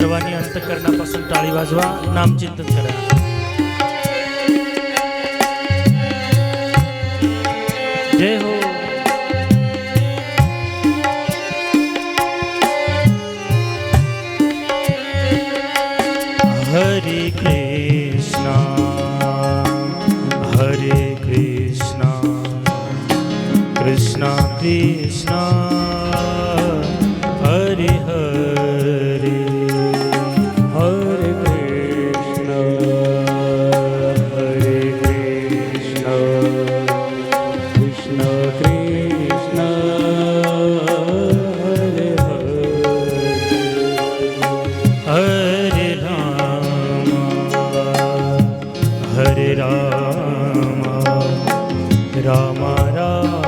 सर्वांनी अंतकरणापासून टाळी वाजवा नामचिंतन करा जय हो हरे कृष्णा हरे कृष्णा कृष्णा कृष्णा রাম রাম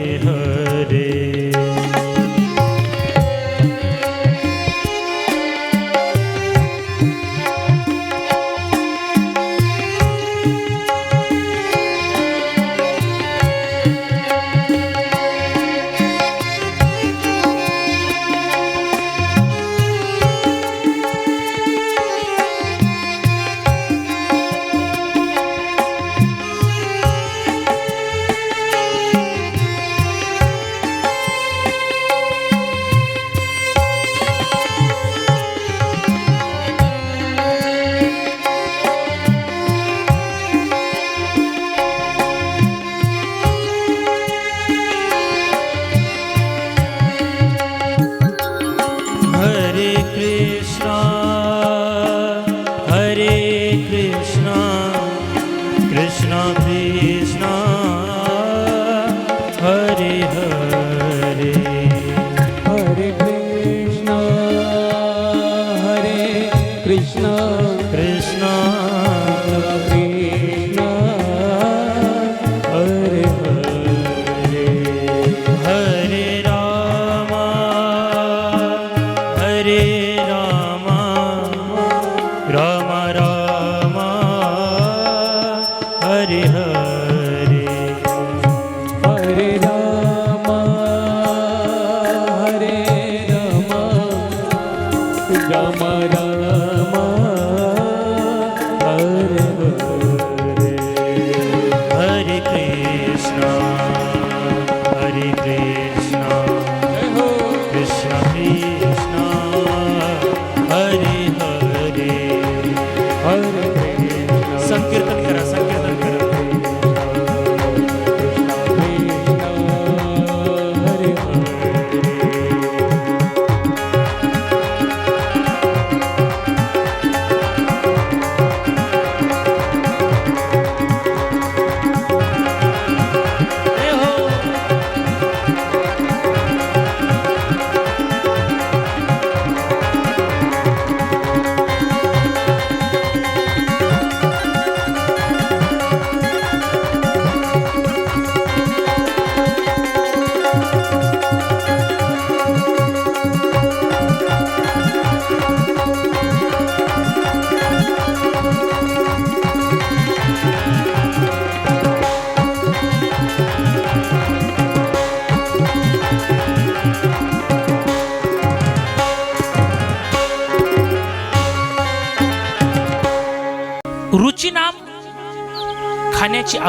ગમરા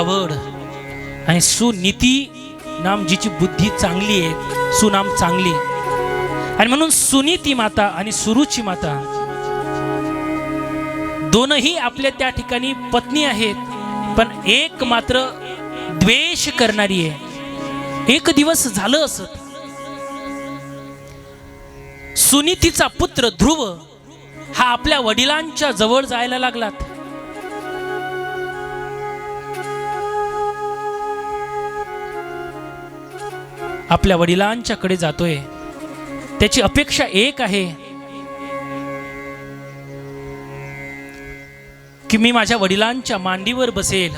आवड आणि सुनीती नाम जिची बुद्धी चांगली आहे सुनाम चांगली आणि म्हणून सुनीती माता आणि सुरुची माता दोनही आपल्या त्या ठिकाणी पत्नी आहेत पण एक मात्र द्वेष करणारी आहे. एक दिवस झालं असत सुनीतीचा पुत्र ध्रुव हा आपल्या वडिलांच्या जवळ जायला लागलात. आपल्या वडिलांच्याकडे जातोय. त्याची अपेक्षा एक आहे की मी माझ्या वडिलांच्या मांडीवर बसेल.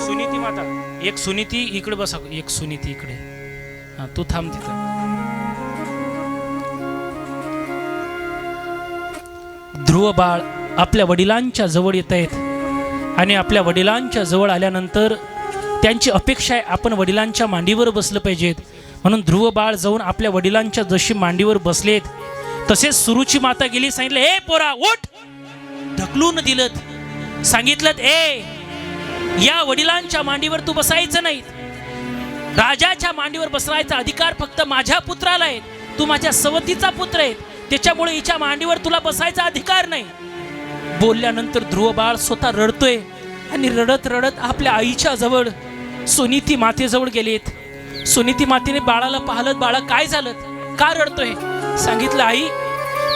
सुनीती माता एक सुनीती इकडे बसा एक सुनीती इकडे. हा तू थांब तिथं. ध्रुव बाळ आपल्या वडिलांच्या जवळ येत आहेत. आणि आपल्या वडिलांच्या जवळ आल्यानंतर त्यांची अपेक्षा आहे आपण वडिलांच्या मांडीवर बसलं पाहिजेत. म्हणून ध्रुव बाळ जाऊन आपल्या वडिलांच्या जशी मांडीवर बसलेत तसेच सुरुची माता गेली सांगितलं हे पोरा ओठ ढकलून दिलं सांगितलं ए या वडिलांच्या मांडीवर तू बसायचं नाही राजाच्या मांडीवर बसवायचा अधिकार फक्त माझ्या पुत्राला आहे. तू माझ्या सवतीचा पुत्र आहे. त्याच्यामुळे हिच्या मांडीवर तुला बसायचा अधिकार नाही. बोलल्यानंतर ध्रुव बाळ स्वतः रडतोय आणि रडत रडत आपल्या आईच्या जवळ सुनीती मातेजवळ गेलेत. सुनीती मातेने बाळाला पाहलं बाळा काय झालं? का रडतोय? सांगितलं आई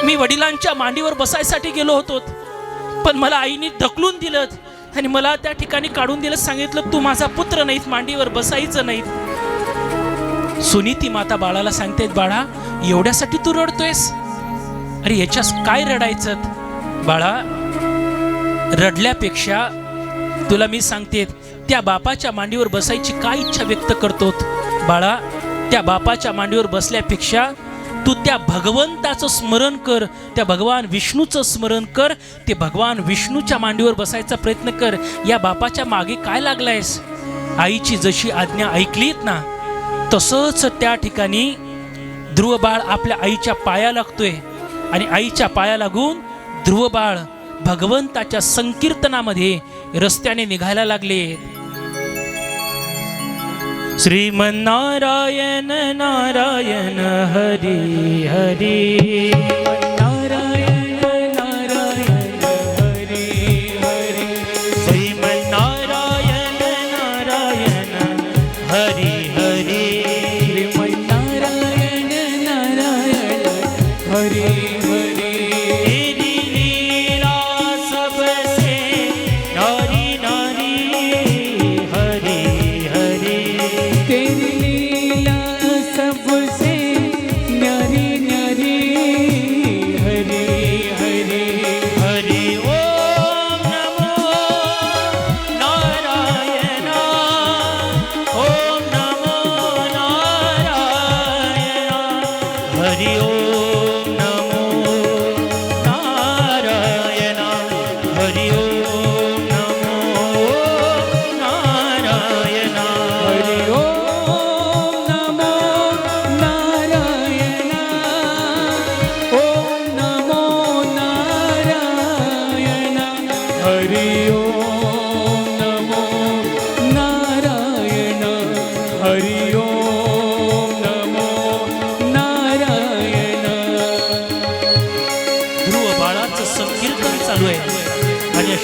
मी वडिलांच्या मांडीवर बसायसाठी गेलो होतो. पण मला आईने ढकलून दिलं आणि मला त्या ठिकाणी काढून दिलं. सांगितलं तू माझा पुत्र नाहीत मांडीवर बसायचं नाहीत. सुनीती माता बाळाला सांगते बाळा एवढ्यासाठी तू रडतोयस? अरे याच्या काय रडायचं? बाळा रडल्यापेक्षा तुला मी सांगते त्या बापाच्या मांडीवर बसायची काय इच्छा व्यक्त करतोत? बाळा त्या बापाच्या मांडीवर बसल्यापेक्षा तू त्या भगवंताचं स्मरण कर त्या भगवान विष्णूचं स्मरण कर ते भगवान विष्णूच्या मांडीवर बसायचा प्रयत्न कर. या बापाच्या मागे काय लागलायस? आईची जशी आज्ञा ऐकलीत ना तसंच त्या ठिकाणी ध्रुव बाळ आपल्या आईच्या पाया लागतोय आणि आईच्या पाया लागून ध्रुव बाळ भगवंताच्या संकीर्तनामध्ये रस्त्याने निघायला लागले. શ્રીમન્નારાયણ નારાયણ હરિ હરિ નારાયણ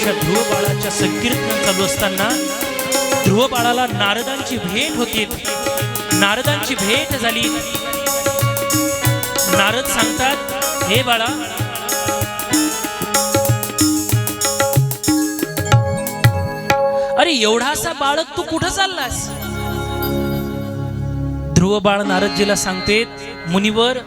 अशा ध्रुव बाळाच्या संकीर्तन चालू असताना ध्रुव बाळाला नारदांची भेट होती. नारदांची भेट झाली. नारद सांगतात हे बाळा अरे एवढासा बाळक तू कुठं चाललास? ध्रुव बाळ नारदजीला सांगते मुनिवर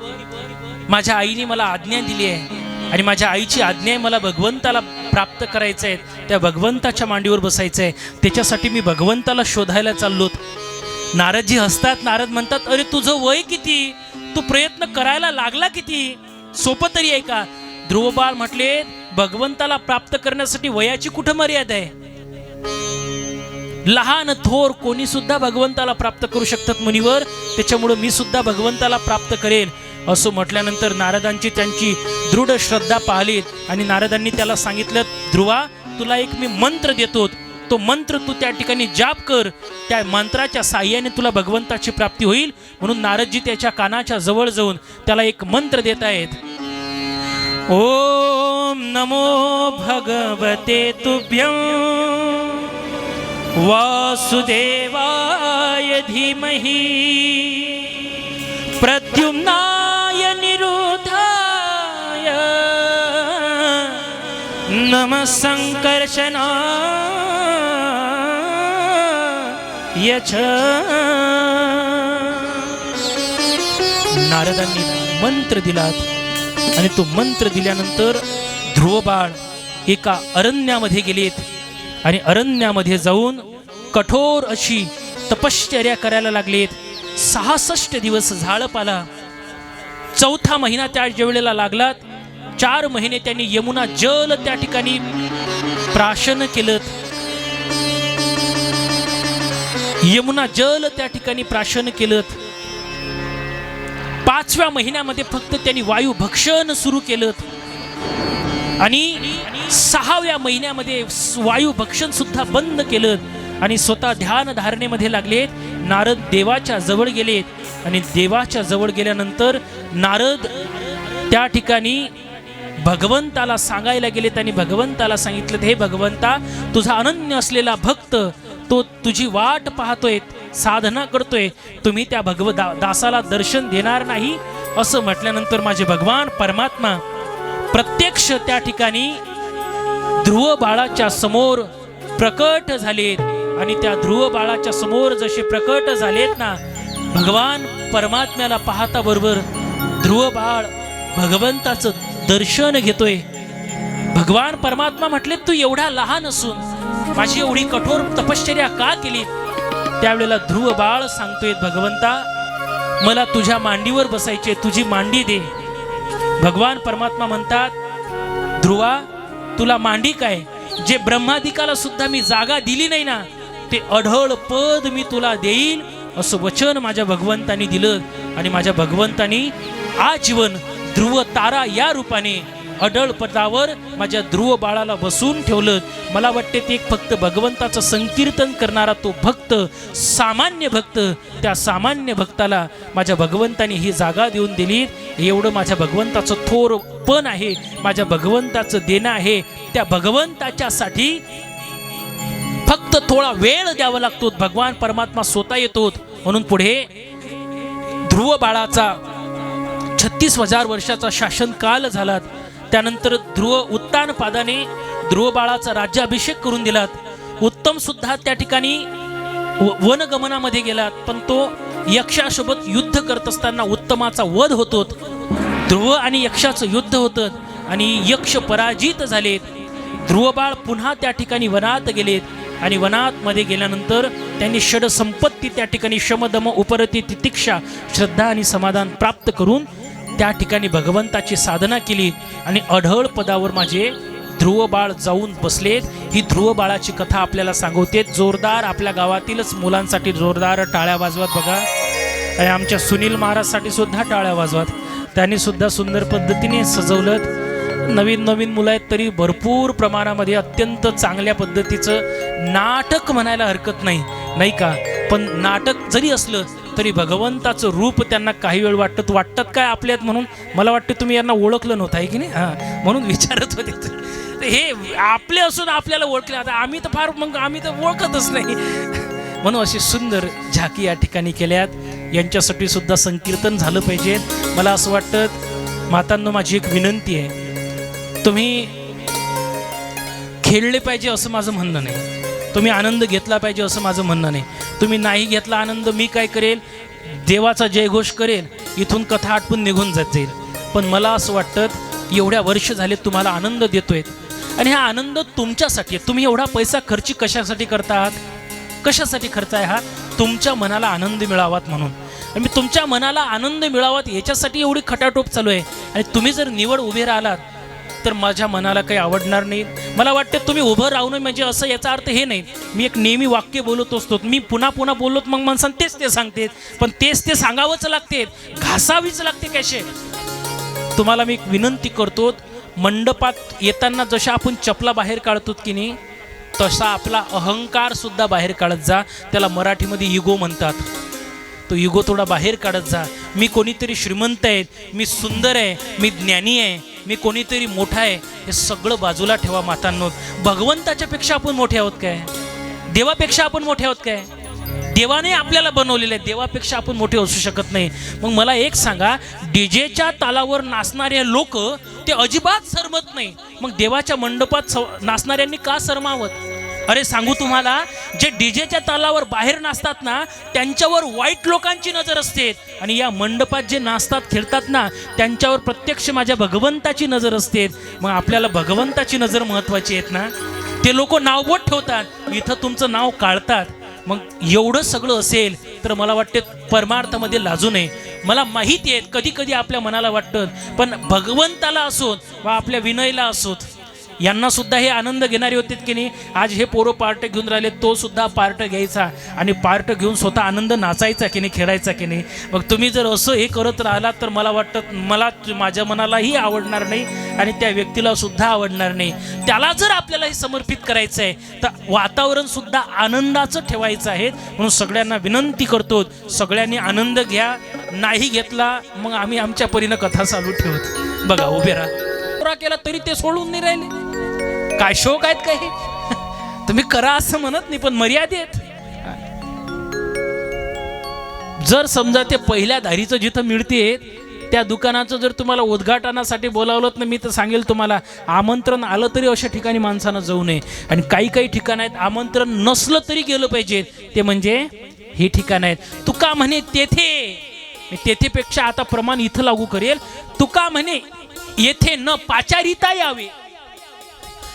माझ्या आईने मला आज्ञा दिली आहे आणि माझ्या आईची आज्ञा मला भगवंताला प्राप्त करायचे आहेत त्या भगवंताच्या मांडीवर बसायचं आहे त्याच्यासाठी मी भगवंताला शोधायला चाललोत नारदजी हसतात नारद म्हणतात अरे तुझं वय किती? तू प्रयत्न करायला लागला किती? सोपं तरी आहे का? ध्रुवबाळ म्हटले भगवंताला प्राप्त करण्यासाठी वयाची कुठं मर्यादा आहे? लहान थोर कोणी सुद्धा भगवंताला प्राप्त करू शकतात मुनीवर. त्याच्यामुळं मी सुद्धा भगवंताला प्राप्त करेल. असं म्हटल्यानंतर नारदांची त्यांची दृढ श्रद्धा पाहिलीत आणि नारदांनी त्याला सांगितलं ध्रुवा तुला एक मी मंत्र देतो. तो मंत्र तू त्या ठिकाणी जाप कर. त्या मंत्राच्या साह्याने तुला भगवंताची प्राप्ती होईल. म्हणून नारदजी त्याच्या कानाच्या जवळ जाऊन त्याला एक मंत्र देत आहेत. ओम नमो भगवते तुभ्यं वासुदेवाय धीमही प्रत्युम्ना नम सङ्कर्षणाय च नारदांनी मंत्र दिलात आणि तो मंत्र दिल्यानंतर ध्रुवबाळ एका अरण्यामध्ये गेलेत आणि अरण्यामध्ये जाऊन कठोर अशी तपश्चर्या करायला लागलेत. सहासष्ट दिवस झाळप आला चौथा महिना त्या वेळेला लागलात चार महिने त्यांनी यमुना जल त्या ठिकाणी प्राशन केलं. यमुना जल त्या ठिकाणी प्राशन केलं. पाचव्या महिन्यामध्ये फक्त त्यांनी वायू भक्षण सुरू केलं. आणि सहाव्या महिन्यामध्ये वायू भक्षण सुद्धा बंद केलं. आणि स्वतः ध्यान धारणेमध्ये लागलेत नारद देवाच्या जवळ गेलेत आणि देवाच्या जवळ गेल्यानंतर नारद त्या ठिकाणी भगवंताला सांगायला गेले त्यांनी भगवंताला सांगितलं हे भगवंता तुझा अनन्य असलेला भक्त तो तुझी वाट पाहतोय साधना करतोय तुम्ही त्या भगव दा दासाला दर्शन देणार नाही. असं म्हटल्यानंतर माझे भगवान परमात्मा प्रत्यक्ष त्या ठिकाणी ध्रुव बाळाच्या समोर प्रकट झालेत. आणि त्या ध्रुव बाळाच्या समोर जसे प्रकट झालेत ना भगवान परमात्म्याला पाहता बरोबर ध्रुव बाळ भगवंताचं दर्शन घेतोय. भगवान परमात्मा म्हटले तू एवढा लहान असून माझी एवढी कठोर तपश्चर्या का केली त्यावेळेला ध्रुव बाळ सांगतोय भगवंता मला तुझ्या मांडीवर बसायचे तुझी मांडी दे. भगवान परमात्मा म्हणतात ध्रुवा तुला मांडी काय? जे ब्रह्मादिकाला सुद्धा मी जागा दिली नाही ना ते अढळ पद मी तुला देईल असं वचन माझ्या भगवंतानी दिलं आणि माझ्या भगवंतानी आजीवन ध्रुव तारा या रूपाने अडळ पदावर माझ्या ध्रुव बाळाला बसून ठेवलं. मला वाटते ते एक फक्त भगवंताचं संकीर्तन करणारा तो भक्त सामान्य भक्त त्या सामान्य भक्ताला माझ्या भगवंताने ही जागा देऊन दिली. एवढं माझ्या भगवंताचं थोर पण आहे माझ्या भगवंताचं देणं आहे. त्या भगवंताच्यासाठी फक्त थोडा वेळ द्यावा लागतो. भगवान परमात्मा स्वतः येतो म्हणून पुढे ध्रुव बाळाचा छत्तीस हजार वर्षाचा शासनकाल झाला. त्यानंतर ध्रुव उत्तान पादाने ध्रुव बाळाचा राज्याभिषेक करून दिलात उत्तम सुद्धा त्या ठिकाणी व- वनगमनामध्ये गेलात पण तो यक्षासोबत युद्ध करत असताना उत्तमाचा वध होतो. ध्रुव आणि यक्षाचं युद्ध होतं आणि यक्ष पराजित झालेत ध्रुवबाळ पुन्हा त्या ठिकाणी वनात गेलेत आणि वनात मध्ये गेल्यानंतर त्यांनी षडसंपत्ती त्या ठिकाणी शमदम उपरती तितिक्षा श्रद्धा आणि समाधान प्राप्त करून त्या ठिकाणी भगवंताची साधना केली आणि अढळ पदावर माझे ध्रुव बाळ जाऊन बसलेत. ही ध्रुव बाळाची कथा आपल्याला सांगवते जोरदार आपल्या गावातीलच मुलांसाठी जोरदार टाळ्या वाजवत बघा. आणि आमच्या सुनील महाराजसाठी सुद्धा टाळ्या वाजवत. त्यांनी सुद्धा सुंदर पद्धतीने सजवलं नवीन नवीन मुलं आहेत तरी भरपूर प्रमाणामध्ये अत्यंत चांगल्या पद्धतीचं नाटक म्हणायला हरकत नाही. नाही का? पण नाटक जरी असलं तरी भगवंताचं रूप त्यांना काही वेळ वाटत वाटतात काय आपल्यात म्हणून? मला वाटतं तुम्ही यांना ओळखलं नव्हतं आहे की नाही? हां. म्हणून विचारत होते. हे आपले असून आपल्याला ओळखले. आता आम्ही तर फार मग आम्ही तर ओळखतच नाही. म्हणून अशी सुंदर झाकी या ठिकाणी केल्यात. यांच्यासाठी सुद्धा संकीर्तन झालं पाहिजे. मला असं वाटतं मातांना माझी एक विनंती आहे. तुम्ही खेळले पाहिजे असं माझं म्हणणं नाही. तुम्ही आनंद घेतला पाहिजे असं माझं म्हणणं नाही. तुम्ही नाही घेतला आनंद मी काय करेल? देवाचा जयघोष करेल इथून कथा आटपून निघून जातील पण मला असं वाटतं एवढ्या वर्ष झाले तुम्हाला आनंद देतोय आणि हा आनंद तुमच्यासाठी आहे. तुम्ही एवढा पैसा खर्ची कशासाठी करता आहात कशासाठी खर्च आहे हा? तुमच्या मनाला आनंद मिळावात म्हणून. आणि मी तुमच्या मनाला आनंद मिळावात याच्यासाठी एवढी खटाटोप चालू आहे. आणि तुम्ही जर निवड उभे राहिलात तर माझ्या मनाला काही आवडणार नाही. मला वाटतं तुम्ही उभं राहू नये म्हणजे असं याचा अर्थ हे नाही. मी एक नेहमी वाक्य बोलत असतो. मी पुन्हा पुन्हा बोललोत मग माणसांना तेच ते सांगते पण तेच ते सांगावंच लागते घासावीच लागते कसे तुम्हाला मी एक विनंती करतो. मंडपात येताना जशा आपण चपला बाहेर काढतो की नाही तसा आपला अहंकार सुद्धा बाहेर काढत जा. त्याला मराठीमध्ये इगो म्हणतात. तो इगो थोडा बाहेर काढत जा. मी कोणीतरी श्रीमंत आहे. मी सुंदर आहे. मी ज्ञानी आहे. मी कोणीतरी मोठा आहे हे सगळं बाजूला ठेवा मातांनो. भगवंताच्या पेक्षा आपण मोठे आहोत काय? देवापेक्षा आपण मोठे आहोत काय? देवाने आपल्याला बनवलेले आहे देवापेक्षा आपण मोठे असू शकत नाही. मग मला एक सांगा डीजेच्या तालावर नाचणारे लोक ते अजिबात सरमत नाही. मग देवाच्या मंडपात स- नाचणाऱ्यांनी का सरमावत? अरे सांगू तुम्हाला जे डीजेच्या तालावर बाहेर नाचतात ना त्यांच्यावर वाईट लोकांची नजर असते. आणि या मंडपात जे नाचतात खेळतात ना त्यांच्यावर प्रत्यक्ष माझ्या भगवंताची नजर असते. मग आपल्याला भगवंताची नजर महत्वाची आहेत ना? ते लोक नावबोट ठेवतात. इथं तुमचं नाव काढतात. मग एवढं सगळं असेल तर मला वाटते परमार्थामध्ये लाजू नये. मला माहिती आहेत कधी कधी आपल्या मनाला वाटतं पण भगवंताला असोत वा आपल्या विनयला असोत यांना सुद्धा हे आनंद घेणारे होते की नाही? आज हे पोरं पार्ट घेऊन राहिले तो सुद्धा पार्ट घ्यायचा आणि पार्ट घेऊन स्वतः आनंद नाचायचा की नाही खेळायचा की नाही? मग तुम्ही जर असं हे करत राहिलात तर मला वाटतं मला माझ्या मनालाही आवडणार नाही आणि त्या व्यक्तीला सुद्धा आवडणार नाही. त्याला जर आपल्याला हे समर्पित करायचं आहे तर वातावरण सुद्धा आनंदाचं ठेवायचं आहे. म्हणून सगळ्यांना विनंती करतो सगळ्यांनी आनंद घ्या नाही घेतला मग आम्ही आमच्या परीनं कथा चालू ठेवत. बघा उभे राहा. पुरा केला तरी ते सोडून नाही राहिले. काय शोक आहेत काही तुम्ही करा असं म्हणत नाही पण मर्यादेत जर समजा ते पहिल्या धारीचं जिथं मिळते त्या दुकानाचं जर तुम्हाला उद्घाटनासाठी बोलावलं तर मी तर सांगेल तुम्हाला आमंत्रण आलं तरी अशा ठिकाणी माणसानं जाऊ नये. आणि काही काही ठिकाण आहेत आमंत्रण नसलं तरी गेलं पाहिजे. ते म्हणजे हे ठिकाण आहेत. तुका म्हणे तेथे. तेथेपेक्षा आता प्रमाण इथं लागू करेल. तुका म्हणे येथे न पाचारिता यावे.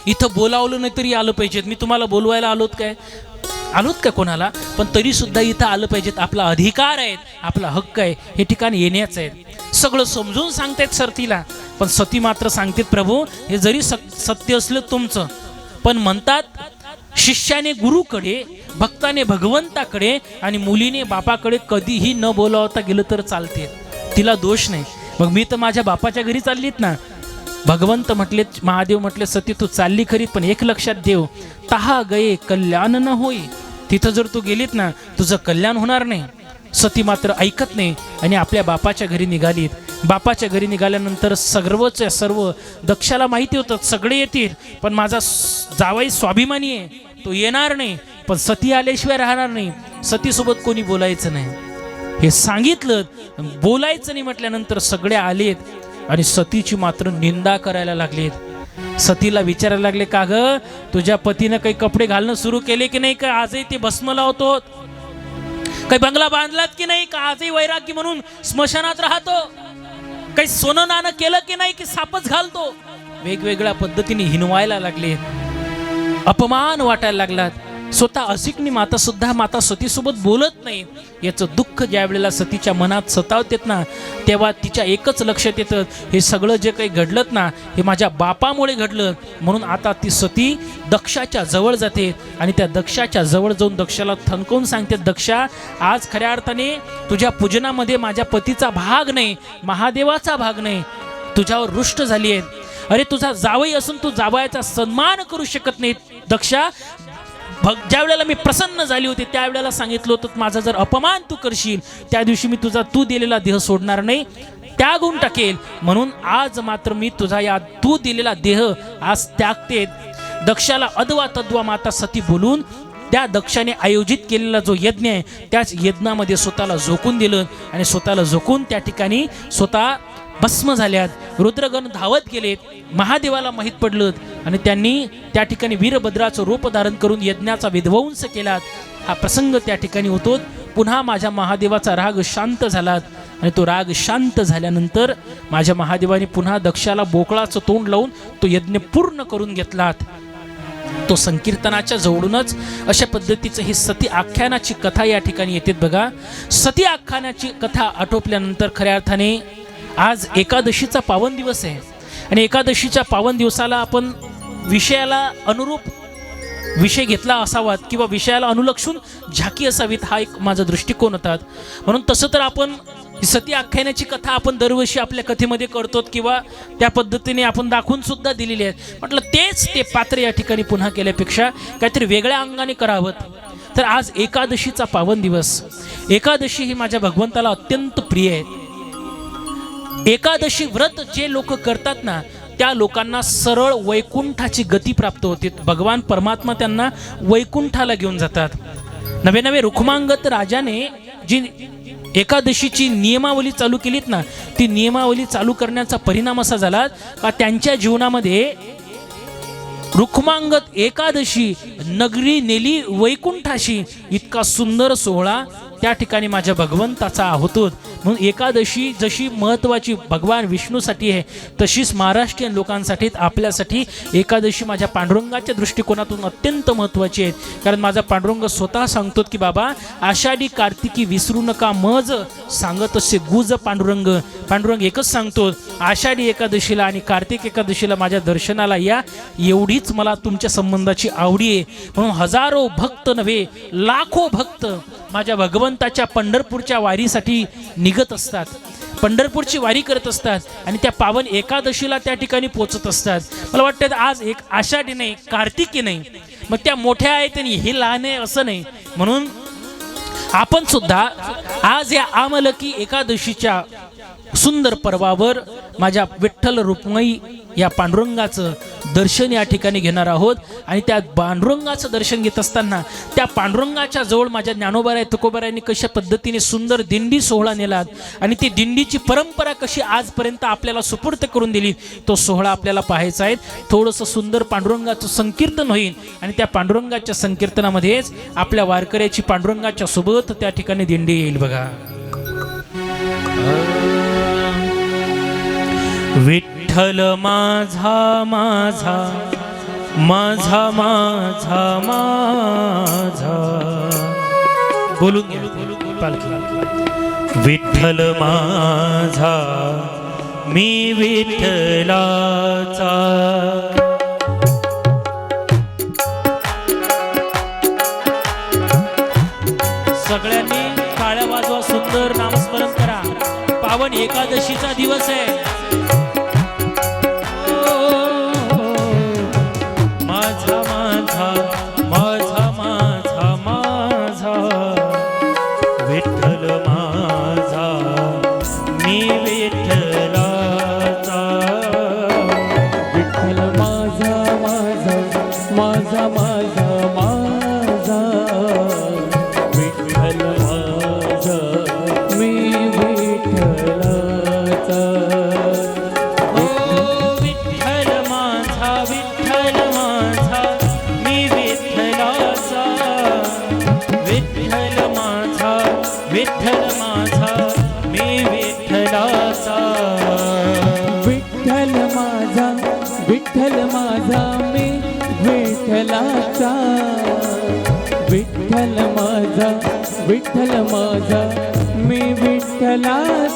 इथं बोलावलं नाही तरी आलं पाहिजेत. मी तुम्हाला बोलवायला आलोत काय? आलोत का कोणाला? पण तरी सुद्धा इथं आलं पाहिजेत. आपला अधिकार आहे आपला हक्क आहे हे ठिकाण येण्याचं आहे. सगळं समजून सांगतायत सरतीला. पण सती मात्र सांगतेत प्रभू हे जरी सत्य असलं तुमचं पण म्हणतात शिष्याने गुरुकडे भक्ताने भगवंताकडे आणि मुलीने बापाकडे कधीही न बोलावता गेलं तर चालते तिला दोष नाही. मग मी तर माझ्या बापाच्या घरी चाललीत ना. भगवंत म्हटले महादेव म्हटले सती तू चालली खरी पण एक लक्षात देव तहा गये कल्याण न होई. तिथं जर तू गेलीत ना तुझं कल्याण होणार नाही. सती मात्र ऐकत नाही आणि आपल्या बापाच्या घरी निघालीत. बापाच्या घरी निघाल्यानंतर सर्वच सर्व दक्षाला माहिती होतं सगळे येतील पण माझा जावाई जावई स्वाभिमानी आहे. तो येणार नाही पण सती आल्याशिवाय राहणार नाही. सतीसोबत कोणी बोलायचं नाही. हे सांगितलं बोलायचं नाही म्हटल्यानंतर सगळे आलेत आणि सतीची मात्र निंदा करायला लागलीत. सतीला विचारायला लागले का ग तुझ्या पतीनं काही कपडे घालणं सुरू केले की नाही? का आजही ते भस्म लावतो काही बंगला बांधलात की नाही? का आजही वैराग्य म्हणून स्मशानात राहतो? काही सोनं नाणं केलं की नाही की सापच घालतो? वेगवेगळ्या पद्धतीने हिनवायला लागले अपमान वाटायला लागलात. स्वतः असिकनी माता सुद्धा माता सतीसोबत बोलत नाही. याचं दुःख ज्या वेळेला सतीच्या मनात सतावतेत ना तेव्हा तिच्या एकच लक्षात येतं हे सगळं जे काही घडलं ना हे माझ्या बापामुळे घडलं. म्हणून आता ती सती दक्षाच्या जवळ जाते आणि त्या दक्षाच्या जवळ जाऊन दक्षाला थनकवून सांगते दक्षा आज खऱ्या अर्थाने तुझ्या पूजनामध्ये माझ्या पतीचा भाग नाही महादेवाचा भाग नाही. तुझ्यावर रुष्ट झाली आहे. अरे तुझा जावई असून तू जावयाचा सन्मान करू शकत नाही दक्षा भग ज्या वेळेला मी प्रसन्न झाली होती त्यावेळेला सांगितलं होतं माझा जर अपमान तू करशील त्या दिवशी मी तुझा तू दिलेला देह सोडणार नाही त्यागून टाकेल. म्हणून आज मात्र मी तुझा या तू दिलेला देह आज त्यागते. दक्षाला अद्वा तद्वा माता सती बोलून त्या दक्षाने आयोजित केलेला जो यज्ञ आहे त्याच यज्ञामध्ये स्वतःला झोकून दिलं आणि स्वतःला झोकून त्या ठिकाणी स्वतः भस्म झाल्यात. रुद्रगण धावत गेलेत महादेवाला माहीत पडलं आणि त्यांनी त्या ठिकाणी वीरभद्राचं रूप धारण करून यज्ञाचा विध्वंस केलात. हा प्रसंग त्या ठिकाणी होतो. पुन्हा माझ्या महादेवाचा राग शांत झालात आणि तो राग शांत झाल्यानंतर माझ्या महादेवाने पुन्हा दक्षाला बोकळाचं तोंड लावून तो यज्ञ पूर्ण करून घेतलात. तो संकीर्तनाच्या जवळूनच अशा पद्धतीचं ही सती आख्यानाची कथा या ठिकाणी येते बघा. सती आख्यानाची कथा आटोपल्यानंतर खऱ्या अर्थाने आज एकादशीचा पावन दिवस आहे. आणि एकादशीच्या पावन दिवसाला आपण विषयाला अनुरूप विषय घेतला असावात किंवा विषयाला अनुलक्षून झाकी असावीत हा एक माझा दृष्टिकोन होता. म्हणून तसं तर आपण सती आख्यानाची कथा आपण दरवर्षी आपल्या कथेमध्ये करतो किंवा त्या पद्धतीने आपण दाखवून सुद्धा दिलेली आहे. म्हटलं तेच ते पात्र या ठिकाणी पुन्हा केल्यापेक्षा काहीतरी वेगळ्या अंगाने करावं. तर आज एकादशीचा पावन दिवस. एकादशी ही माझ्या भगवंताला अत्यंत प्रिय आहे. एकादशी व्रत जे लोक करतात ना त्या लोकांना सरळ वैकुंठाची गती प्राप्त होते. भगवान परमात्मा त्यांना वैकुंठाला घेऊन जातात. नवे नवे रुक्मांगत राजाने जी एकादशीची नियमावली चालू केलीत ना ती नियमावली चालू करण्याचा परिणाम असा झाला का त्यांच्या जीवनामध्ये रुक्मांगत एकादशी नगरी नेली वैकुंठाशी इतका सुंदर सोहळा त्या ठिकाणी माझ्या भगवंताचा होतो. म्हणून एकादशी जशी महत्त्वाची भगवान विष्णूसाठी आहे तशीच महाराष्ट्रीयन लोकांसाठी आपल्यासाठी एकादशी माझ्या पांडुरंगाच्या दृष्टिकोनातून अत्यंत महत्त्वाची आहे. कारण माझा पांडुरंग स्वतः सांगतो की बाबा आषाढी कार्तिकी विसरू नका मज सांगत असे गुज पांडुरंग. पांडुरंग एकच सांगतो आषाढी एकादशीला आणि कार्तिक एकादशीला माझ्या दर्शनाला या. एवढीच मला तुमच्या संबंधाची आवडी आहे. म्हणून हजारो भक्त नव्हे लाखो भक्त माझ्या भगवंताच्या पंढरपूरच्या वारीसाठी निघत असतात. पंढरपूरची वारी करत असतात आणि त्या पावन एकादशीला त्या ठिकाणी पोचत असतात. मला वाटतं आज एक आषाढी नाही कार्तिकी नाही. मग त्या मोठ्या आहेत आणि हे लहान आहे असं नाही. म्हणून आपण सुद्धा आज या आमलकी एकादशीच्या सुंदर पर्वावर माझ्या विठ्ठल रुक्मई या पांडुरंगाचं दर्शन या ठिकाणी घेणार आहोत. आणि त्या पांडुरंगाचं दर्शन घेत असताना त्या पांडुरंगाच्या जवळ माझ्या ज्ञानोबाराय तुकोबारायांनी कशा पद्धतीने सुंदर दिंडी सोहळा नेलात आणि ती दिंडीची परंपरा कशी आजपर्यंत आपल्याला सुपूर्त करून दिली तो सोहळा आपल्याला पाहायचा आहे. थोडंसं सुंदर पांडुरंगाचं संकीर्तन होईल आणि त्या पांडुरंगाच्या संकीर्तनामध्येच आपल्या वारकऱ्याची पांडुरंगाच्या सोबत त्या ठिकाणी दिंडी येईल बघा. विठ्ठल माझा माझा माझा माझा माझा. बोलून पालखी विठ्ठल माझा मी विठ्ठलाचा. सगळ्यांनी काळ्या वाजवा सुंदर नामस्मरण करा. पावन एकादशीचा दिवस आहे. विठ्ठलाचा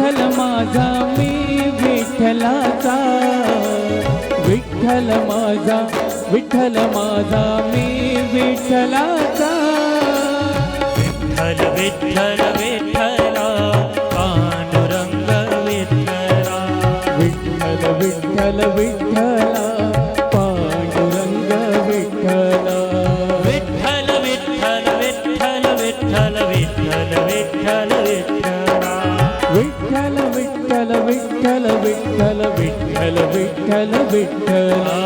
विठ्ठल माझा मी विठ्ठलाचा. विठ्ठल माझा विठ्ठल माझा मी विठ्ठलाचा. विठ्ठल विठ्ठल विठ्ठला पांडुरंग विठ्ठला. विठ्ठल विठ्ठल विठ्ठल. விட்டல விட்டலா